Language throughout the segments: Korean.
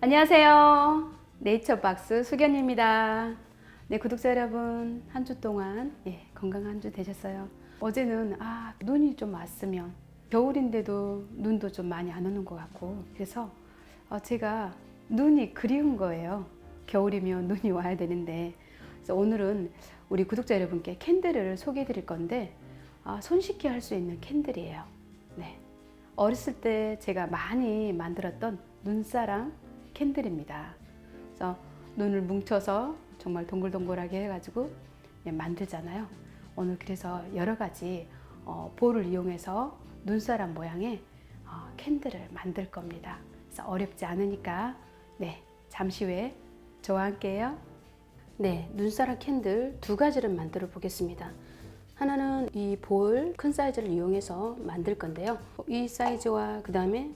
안녕하세요. 네이처박스 수견입니다. 네, 구독자 여러분, 한 주 동안 예, 건강한 한 주 되셨어요. 어제는 아, 눈이 좀 왔으면 겨울인데도 눈도 좀 많이 안 오는 것 같고 그래서 어, 제가 눈이 그리운 거예요. 겨울이면 눈이 와야 되는데 그래서 오늘은 우리 구독자 여러분께 캔들을 소개해 드릴 건데 아, 손쉽게 할 수 있는 캔들이에요. 네. 어렸을 때 제가 많이 만들었던 눈사람 캔들입니다. 그래서 눈을 뭉쳐서 정말 동글동글하게 해가지고 예, 만들잖아요. 오늘 그래서 여러 가지 어, 볼을 이용해서 눈사람 모양의 어, 캔들을 만들 겁니다. 그래서 어렵지 않으니까 네 잠시 후에 저와 함께요. 네 눈사람 캔들 두 가지를 만들어 보겠습니다. 하나는 이 볼 큰 사이즈를 이용해서 만들 건데요. 이 사이즈와 그 다음에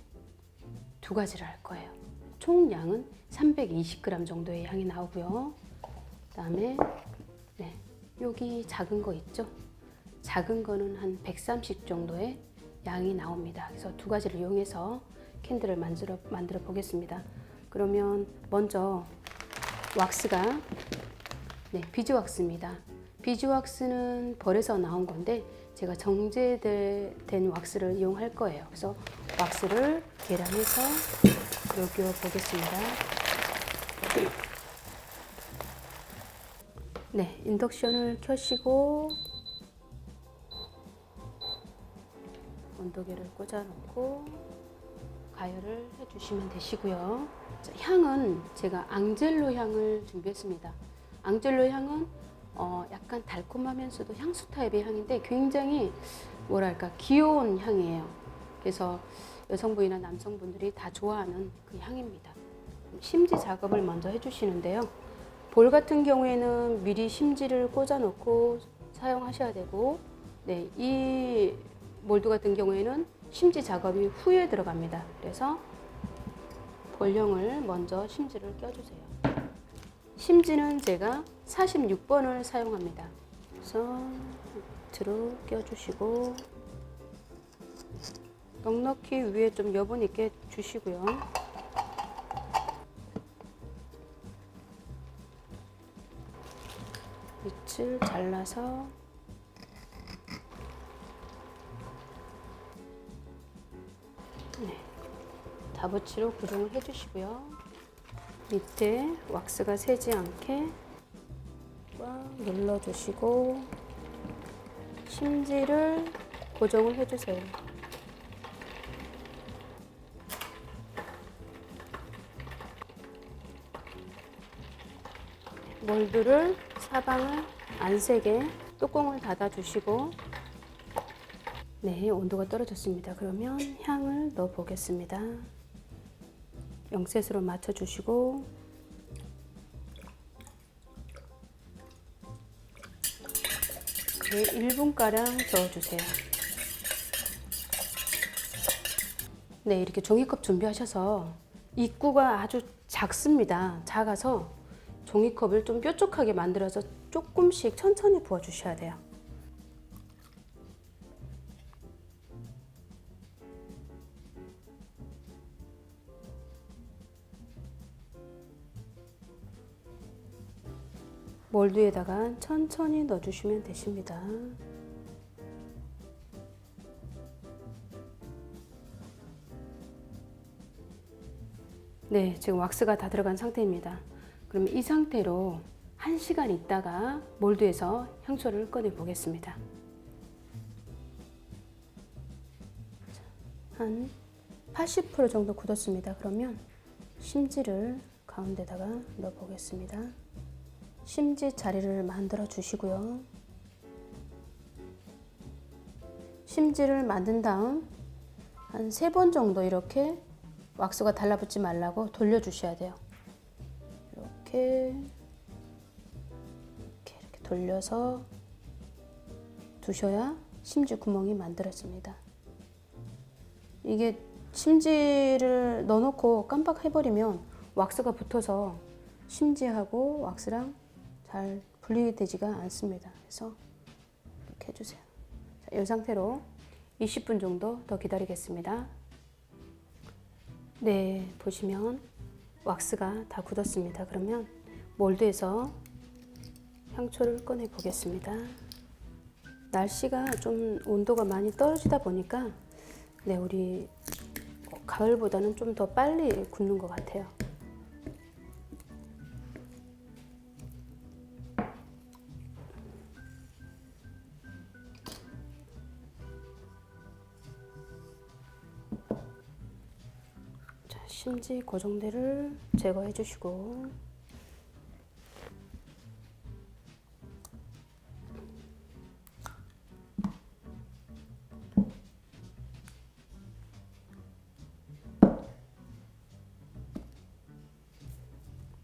두 가지를 할 거예요. 총 양은 320g 정도의 양이 나오고요. 그 다음에 네, 여기 작은 거 있죠? 작은 거는 한 130 정도의 양이 나옵니다. 그래서 두 가지를 이용해서 캔들을 만들어, 만들어 보겠습니다. 그러면 먼저 왁스가 네, 비즈 왁스입니다. 비즈 왁스는 벌에서 나온 건데 제가 정제된 왁스를 이용할 거예요. 그래서 왁스를 계량해서 녹여 보겠습니다. 네, 인덕션을 켜시고 온도계를 꽂아놓고 가열을 해주시면 되시고요. 자, 향은 제가 앙젤로 향을 준비했습니다. 앙젤로 향은 어, 약간 달콤하면서도 향수 타입의 향인데 굉장히 뭐랄까 귀여운 향이에요. 그래서 여성분이나 남성분들이 다 좋아하는 그 향입니다. 심지 작업을 먼저 해주시는데요. 볼 같은 경우에는 미리 심지를 꽂아놓고 사용하셔야 되고, 네, 이 몰드 같은 경우에는 심지 작업이 후에 들어갑니다. 그래서 볼형을 먼저 심지를 껴주세요. 심지는 제가 46번을 사용합니다. 그래서 밑으로 껴주시고 넉넉히 위에 좀 여분 있게 주시고요. 밑을 잘라서 네, 다부치로 고정을 해주시고요. 밑에 왁스가 새지 않게 꽉 눌러주시고 심지를 고정을 해주세요. 몰드를 사방을 안 새게 뚜껑을 닫아주시고 네 온도가 떨어졌습니다. 그러면 향을 넣어 보겠습니다. 0셋으로 맞춰주시고 네, 1분가량 저어주세요. 네, 이렇게 종이컵 준비하셔서 입구가 아주 작습니다. 작아서 종이컵을 좀 뾰족하게 만들어서 조금씩 천천히 부어주셔야 돼요. 몰드에다가 천천히 넣어주시면 되십니다. 네, 지금 왁스가 다 들어간 상태입니다. 그러면 이 상태로 1시간 있다가 몰드에서 향초를 꺼내 보겠습니다. 한 80% 정도 굳었습니다. 그러면 심지를 가운데다가 넣어 보겠습니다. 심지 자리를 만들어 주시고요. 심지를 만든 다음 한 세 번 정도 이렇게 왁스가 달라붙지 말라고 돌려 주셔야 돼요. 이렇게 이렇게, 이렇게 돌려서 두셔야 심지 구멍이 만들어집니다. 이게 심지를 넣어놓고 깜빡 해버리면 왁스가 붙어서 심지하고 왁스랑 잘 분리되지가 않습니다. 그래서 이렇게 해주세요. 자, 이 상태로 20분 정도 더 기다리겠습니다. 네, 보시면 왁스가 다 굳었습니다. 그러면 몰드에서 향초를 꺼내 보겠습니다. 날씨가 좀 온도가 많이 떨어지다 보니까 네, 우리 가을보다는 좀 더 빨리 굳는 것 같아요. 심지 고정대를 제거해 주시고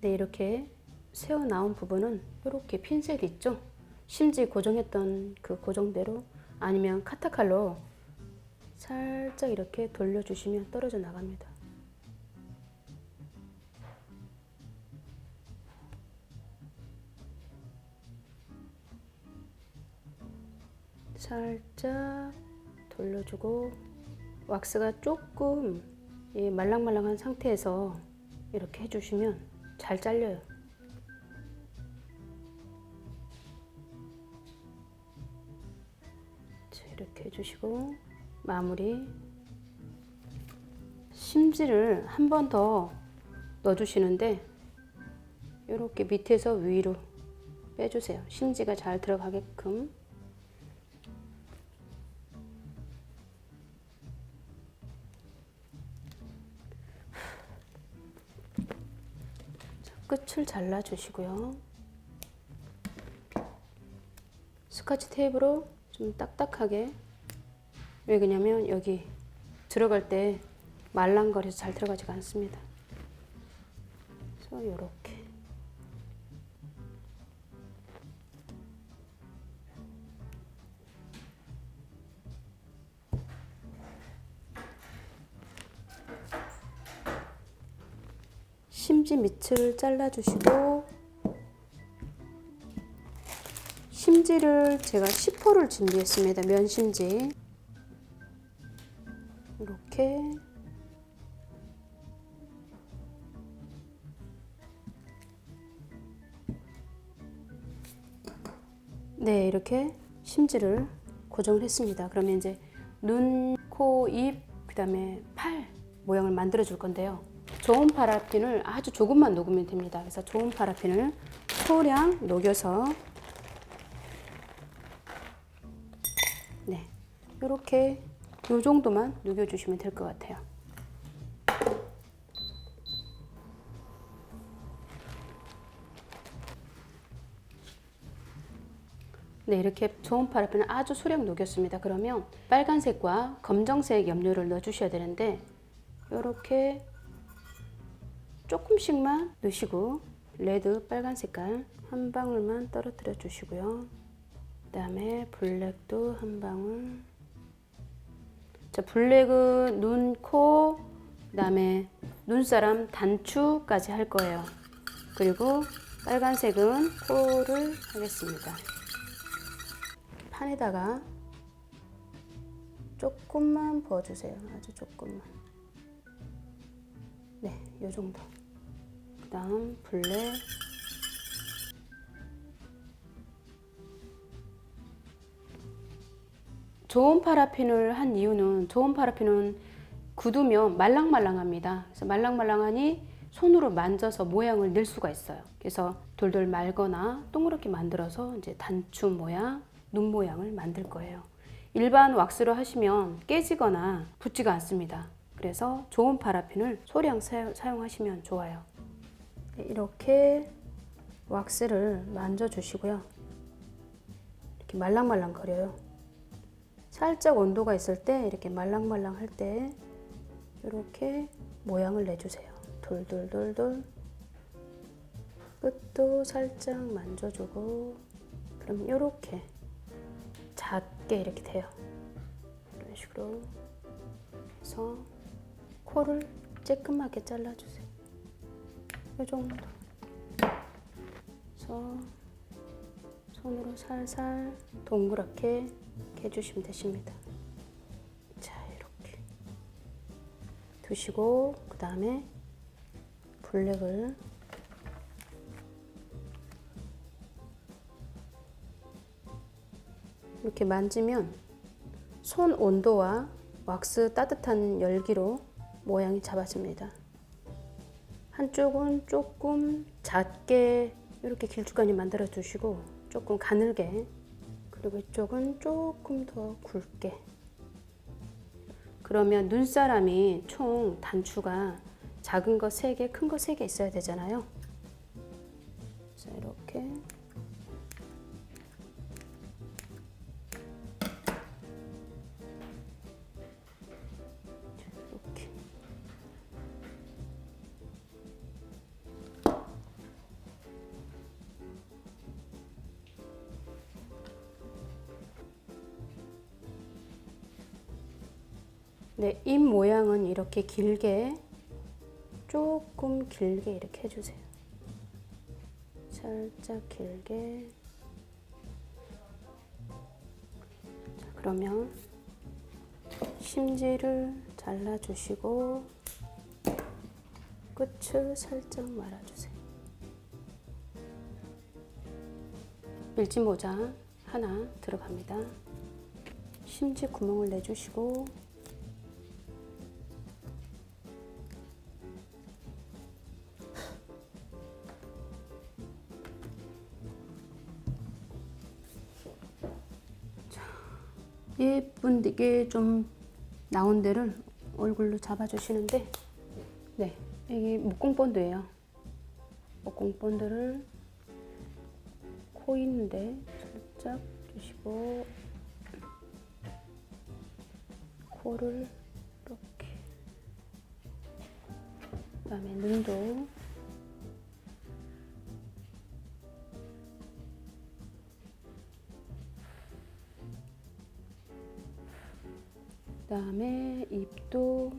네, 이렇게 새어 나온 부분은 이렇게 핀셋 있죠? 심지 고정했던 그 고정대로 아니면 카타칼로 살짝 이렇게 돌려주시면 떨어져 나갑니다. 살짝 돌려주고 왁스가 조금 예, 말랑말랑한 상태에서 이렇게 해주시면 잘 잘려요. 자, 이렇게 해주시고 마무리 심지를 한 번 더 넣어주시는데 이렇게 밑에서 위로 빼주세요. 심지가 잘 들어가게끔 끝을 잘라 주시고요. 스카치 테이프로 좀 딱딱하게 왜 그러냐면 여기 들어갈 때 말랑거려서 잘 들어가지가 않습니다. 그래서 이렇게 심지 밑을 잘라주시고 심지를 제가 10호를 준비했습니다. 면심지 이렇게 네 이렇게 심지를 고정을 했습니다. 그러면 이제 눈, 코, 입, 그 다음에 팔 모양을 만들어 줄 건데요. 좋은 파라핀을 아주 조금만 녹으면 됩니다. 그래서 좋은 파라핀을 소량 녹여서 네 이렇게 요 정도만 녹여주시면 될 것 같아요. 네, 이렇게 좋은 파라핀을 아주 소량 녹였습니다. 그러면 빨간색과 검정색 염료를 넣어주셔야 되는데 이렇게 조금씩만 넣으시고 레드 빨간 색깔 한 방울만 떨어뜨려 주시고요. 그 다음에 블랙도 한 방울. 자, 블랙은 눈, 코, 그 다음에 눈사람 단추까지 할 거예요. 그리고 빨간색은 코를 하겠습니다. 판에다가 조금만 부어주세요. 아주 조금만. 네, 요 정도. 그 다음 블랙. 좋은 파라핀을 한 이유는 좋은 파라핀은 굳으면 말랑말랑합니다. 그래서 말랑말랑하니 손으로 만져서 모양을 낼 수가 있어요. 그래서 돌돌 말거나 동그랗게 만들어서 이제 단추 모양, 눈 모양을 만들 거예요. 일반 왁스로 하시면 깨지거나 붙지가 않습니다. 그래서 좋은 파라핀을 소량 사용, 하시면 좋아요. 네, 이렇게 왁스를 만져 주시고요. 이렇게 말랑말랑 거려요. 살짝 온도가 있을 때 이렇게 말랑말랑 할 때 이렇게 모양을 내주세요. 돌돌돌돌 끝도 살짝 만져주고 그럼 이렇게 작게 이렇게 돼요. 이런 식으로 해서 코를 쬐끔하게 잘라주세요. 이 정도. 그래서 손으로 살살 동그랗게 해주시면 되십니다. 자, 이렇게 두시고 그 다음에 블랙을 이렇게 만지면 손 온도와 왁스 따뜻한 열기로 모양이 잡아집니다. 한쪽은 조금 작게 이렇게 길쭉하게 만들어 주시고 조금 가늘게 그리고 이쪽은 조금 더 굵게 그러면 눈사람이 총 단추가 작은 거 3개, 큰 거 3개 있어야 되잖아요. 이렇게 길게 조금 길게 이렇게 해주세요. 살짝 길게. 자, 그러면 심지를 잘라주시고 끝을 살짝 말아주세요. 밀짚 모자 하나 들어갑니다. 심지 구멍을 내주시고 예쁜 이게 좀 나온 데를 얼굴로 잡아주시는데 네 이게 목공 본드예요. 목공 본드를 코 있는데 살짝 주시고 코를 이렇게 그 다음에 눈도 그 다음에 입도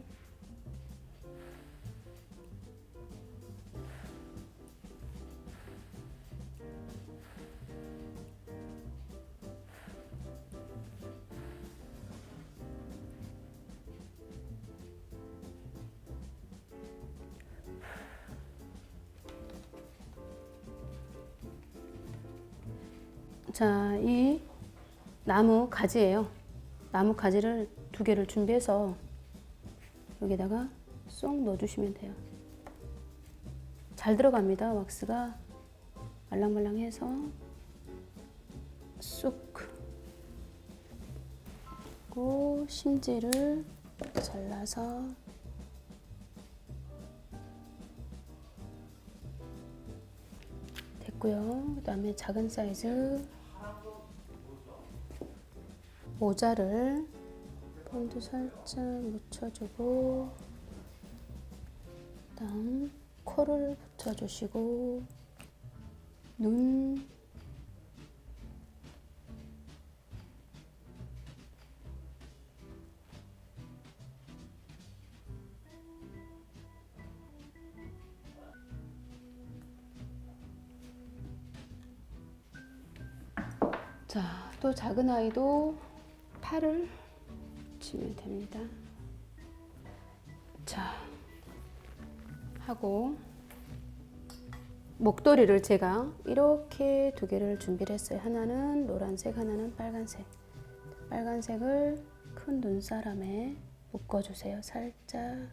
자, 이 나무 가지예요. 나무 가지를 두 개를 준비해서 여기다가 쏙 넣어주시면 돼요. 잘 들어갑니다. 왁스가 말랑말랑해서 쑥 그리고 심지를 잘라서 됐고요. 그 다음에 작은 사이즈 모자를 본드 살짝 묻혀주고 그다음 코를 붙여주시고 눈. 자, 또 작은 아이도 팔을 치면 됩니다. 자, 하고 목도리를 제가 이렇게 두 개를 준비를 했어요. 하나는 노란색, 하나는 빨간색. 빨간색을 큰 눈사람에 묶어주세요. 살짝.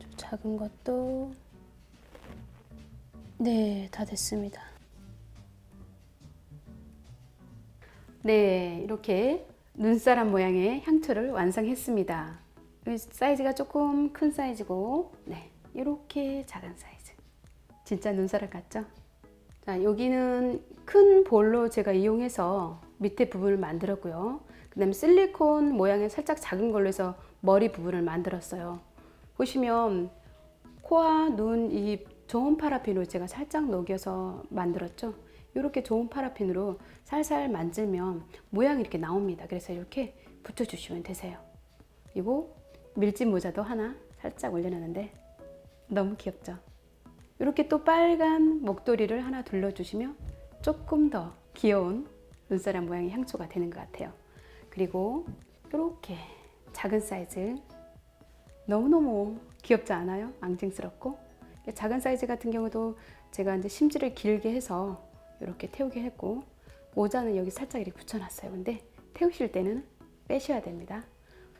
좀 작은 것도 네, 다 됐습니다. 네, 이렇게 눈사람 모양의 향초를 완성했습니다. 이 사이즈가 조금 큰 사이즈고, 네, 이렇게 작은 사이즈. 진짜 눈사람 같죠? 자, 여기는 큰 볼로 제가 이용해서 밑에 부분을 만들었고요. 그 다음에 실리콘 모양의 살짝 작은 걸로 해서 머리 부분을 만들었어요. 보시면 코와 눈, 입 좋은 파라핀으로 제가 살짝 녹여서 만들었죠. 이렇게 좋은 파라핀으로 살살 만들면 모양이 이렇게 나옵니다. 그래서 이렇게 붙여주시면 되세요. 그리고 밀짚 모자도 하나 살짝 올려놨는데 너무 귀엽죠? 이렇게 또 빨간 목도리를 하나 둘러주시면 조금 더 귀여운 눈사람 모양의 향초가 되는 것 같아요. 그리고 이렇게 작은 사이즈 너무너무 귀엽지 않아요? 앙증스럽고 작은 사이즈 같은 경우도 제가 이제 심지를 길게 해서 이렇게 태우게 했고 모자는 여기 살짝 이렇게 붙여놨어요. 근데 태우실 때는 빼셔야 됩니다.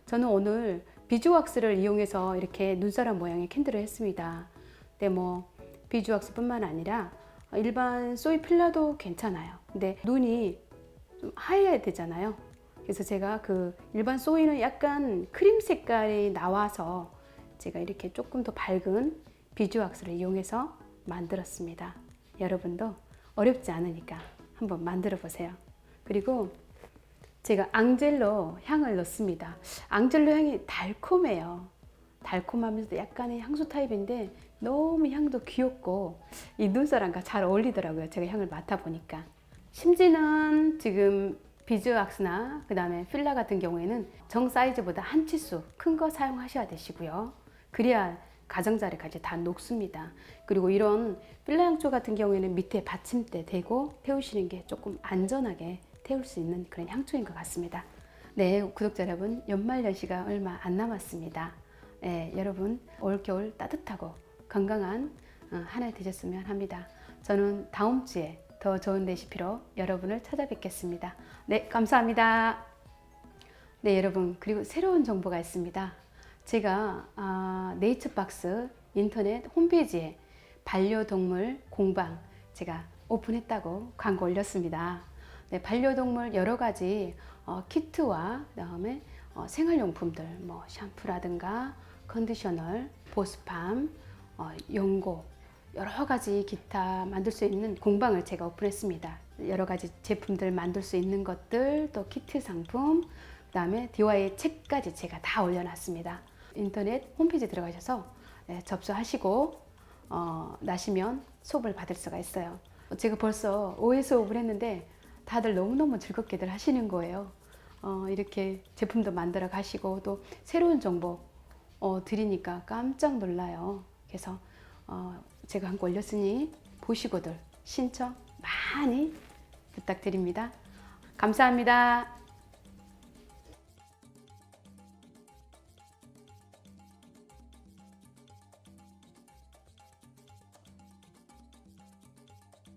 저는 오늘 비주왁스를 이용해서 이렇게 눈사람 모양의 캔들을 했습니다. 근데 뭐 비주왁스뿐만 아니라 일반 소이 필라도 괜찮아요. 근데 눈이 좀 하얘야 되잖아요. 그래서 제가 그 일반 소이는 약간 크림 색깔이 나와서 제가 이렇게 조금 더 밝은 비주왁스를 이용해서 만들었습니다. 여러분도 어렵지 않으니까 한번 만들어 보세요. 그리고 제가 앙젤로 향을 넣습니다. 앙젤로 향이 달콤해요. 달콤하면서도 약간의 향수 타입인데 너무 향도 귀엽고 이 눈사람과 잘 어울리더라고요. 제가 향을 맡아보니까. 심지는 지금 비즈왁스나 그 다음에 필라 같은 경우에는 정 사이즈보다 한 치수 큰 거 사용하셔야 되시고요. 그래야 가장자리까지 다 녹습니다. 그리고 이런 필라 향초 같은 경우에는 밑에 받침대 대고 태우시는 게 조금 안전하게 태울 수 있는 그런 향초인 것 같습니다. 네, 구독자 여러분, 연말 연시가 얼마 안 남았습니다. 네, 여러분, 올겨울 따뜻하고 건강한 어, 한해 되셨으면 합니다. 저는 다음 주에 더 좋은 레시피로 여러분을 찾아뵙겠습니다. 네, 감사합니다. 네, 여러분, 그리고 새로운 정보가 있습니다. 제가 아, 네이처박스 인터넷 홈페이지에 반려동물 공방 제가 오픈했다고 광고 올렸습니다. 네, 반려동물 여러 가지 어, 키트와 그다음에 어, 생활용품들 뭐 샴푸라든가 컨디셔널, 보습팜, 어, 연고 여러 가지 기타 만들 수 있는 공방을 제가 오픈했습니다. 여러 가지 제품들 만들 수 있는 것들 또 키트 상품 그다음에 DIY 책까지 제가 다 올려놨습니다. 인터넷 홈페이지 들어가셔서 네, 접수하시고 어, 나시면 수업을 받을 수가 있어요. 제가 벌써 5회 수업을 했는데 다들 너무너무 즐겁게들 하시는 거예요. 어, 이렇게 제품도 만들어 가시고 또 새로운 정보 어, 드리니까 깜짝 놀라요. 그래서 어, 제가 한 거 올렸으니 보시고들 신청 많이 부탁드립니다. 감사합니다.